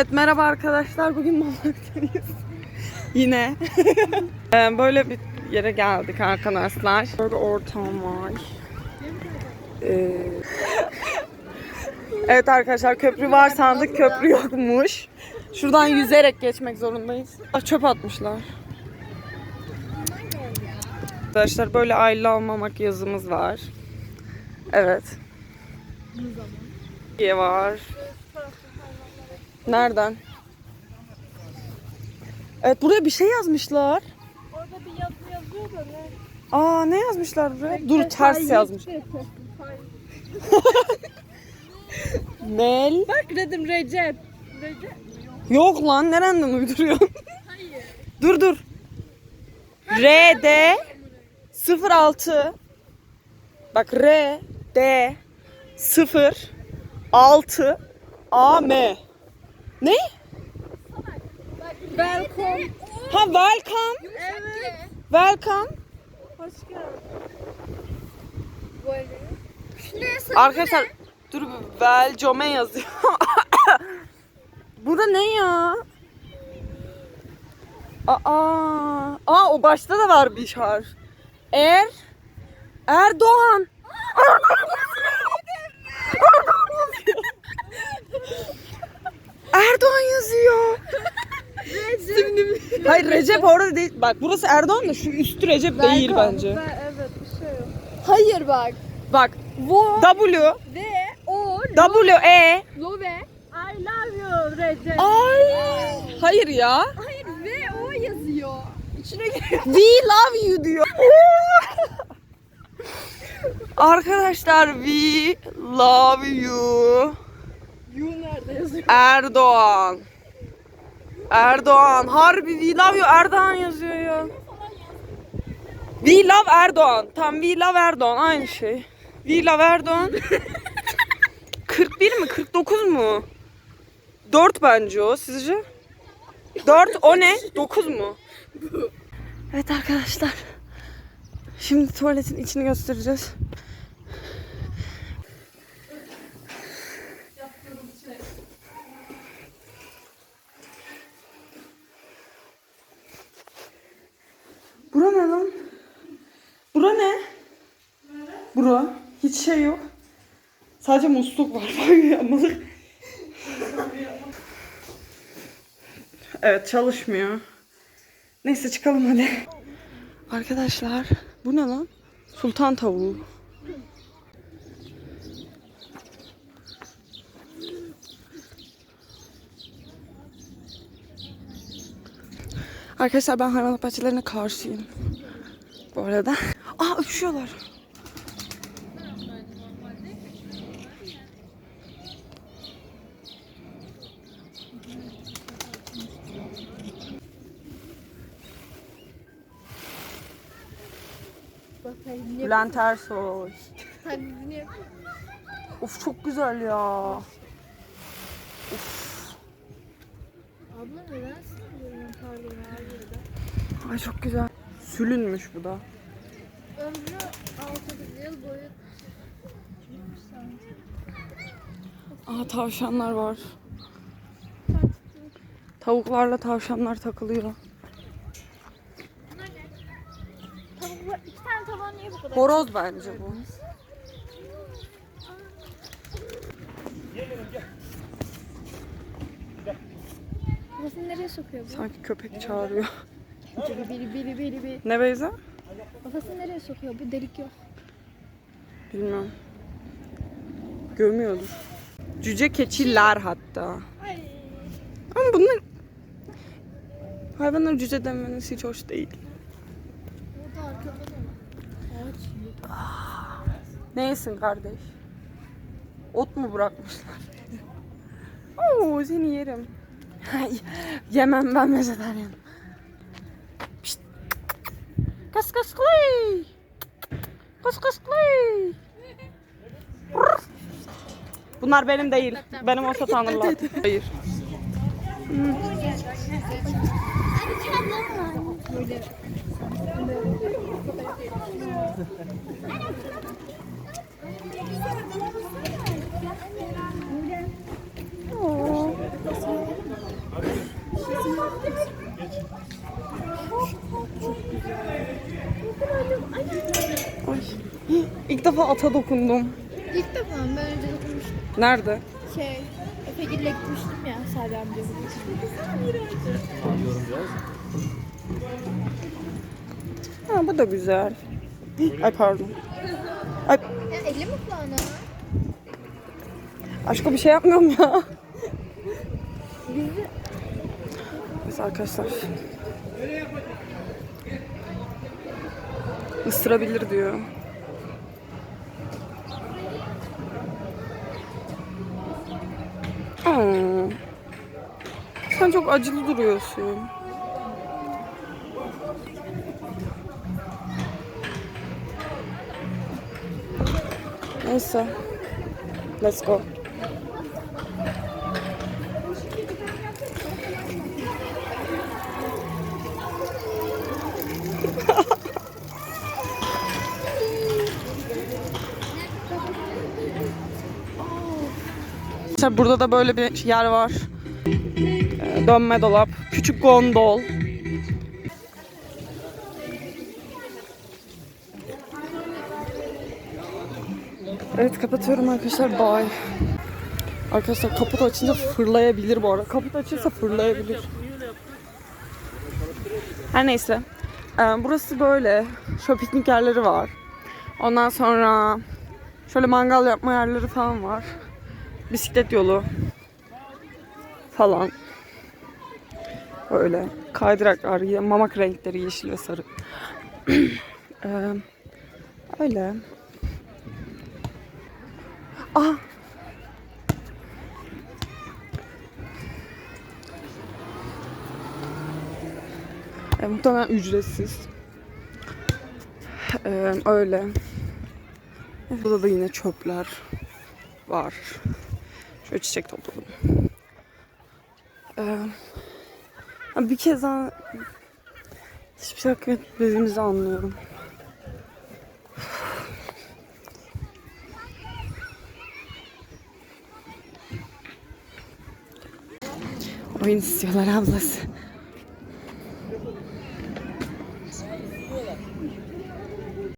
Evet merhaba arkadaşlar. Bugün Mamak'tayız. Yine. Ee, Böyle bir yere geldik arkadaşlar. Böyle ortam var. Ee, Evet arkadaşlar köprü var sandık köprü yokmuş. Şuradan yüzerek geçmek zorundayız. Ah, Çöp atmışlar. Arkadaşlar böyle aile almamak yazımız var. Evet. Diye var. Nereden? Evet buraya bir şey yazmışlar. Orada bir yazı yazıyor da ne? Aa ne yazmışlar buraya? Dur ters yazmış. Mel. Bak dedim Recep. Recep. Yok lan nereden uyduruyorsun? Hayır. dur dur. R D 06 Bak R D 0 6 A M Ne? Welcome. Ha welcome. Evet. Welcome. Hoş geldin. Arkadaşlar dur Velcome yazıyor. Burada ne ya? Aa, aa o başta da var bir harf. Er. Erdoğan yazıyor. Recep. Hayır Recep orada değil. Bak burası Erdoğan da şu üstü Recep değil bence. Ben, evet bir şey yok. Hayır bak. Bak Vo W ve o W E lo ve I love you Recep. Ay. Hayır ya. Hayır ve o yazıyor. İçine giriyor. We love you diyor. Arkadaşlar we love you. You nerede yazıyor? Erdoğan. Erdoğan. Harbi we love you Erdoğan yazıyor ya. We love Erdoğan. Tam we love Erdoğan aynı şey. We love Erdoğan. 41 mi 49 mu? 4 bence o sizce? 4 o ne? 9 mu? Evet arkadaşlar. Şimdi tuvaletin içini göstereceğiz. Bura ne lan? Bura ne? Bura. Hiç şey yok. Sadece musluk var. Banyo. Evet çalışmıyor. Neyse çıkalım hadi. Arkadaşlar bu ne lan? Sultan tavuğu. Arkadaşlar ben hayvanat bahçelerine karşıyım. Bu arada. Aa öpüşüyorlar. Bülent Ersoy. Of çok güzel ya. Abla neden? Ay çok güzel. Sülünmüş bu da. Ömrü 6 yıl boyu Aa tavşanlar var. Tavuklarla tavşanlar takılıyor. Tavuk iki tane tavan niye bu kadar? Horoz bence bu. Kafasını nereye sokuyor bu? Sanki köpek çağırıyor. Biri biri biri biri biri. Ne Beyza? Kafasını nereye sokuyor? Bu delik yok. Bilmem. Görmüyordur. Cüce keçiler hatta. Ay. Ama bunlar hayvanlara cüce denmeniz hiç hoş değil. Burada arkada da var. Ağaç. Neysin kardeş? Ot mu bırakmışlar? Oo seni yerim. Yemem ben vejetaryen. Kıs kıs kıy. Kıs kıs kıy. Bunlar benim değil. Benim olsa tanırlar. Hayır. Oo. Ay. Defa ata dokundum. İlk defa mı? ben önce dokunmuştum. Nerede? Şey, Efegil'le gitmiştim ya Salih amca. Ha bu da güzel. Ay pardon. Ay Ya eli mi kulağına? Aşkım bir şey yapmıyorum ya. Biz arkadaşlar. Isırabilir diyor. Aa, sen çok acılı duruyorsun. Neyse. Let's go. Arkadaşlar burada da böyle bir yer var. Ee, Dönme dolap, küçük gondol. Evet kapatıyorum arkadaşlar. Bye. Arkadaşlar kaput açınca fırlayabilir bu arada. Kaput açırsa fırlayabilir. Her neyse. Ee, burası böyle. Şöyle piknik yerleri var. Ondan sonra şöyle mangal yapma yerleri falan var. Bisiklet yolu falan. Öyle. Kaydıraklar, mamak renkleri yeşil ve sarı. Ee, öyle. Ah E, muhtemelen ücretsiz. E, öyle. Burada da yine çöpler var. Şöyle çiçek topladım. E, bir kez daha hiçbir şey hak etmediğimizi anlıyorum. Oyun istiyorlar ablası.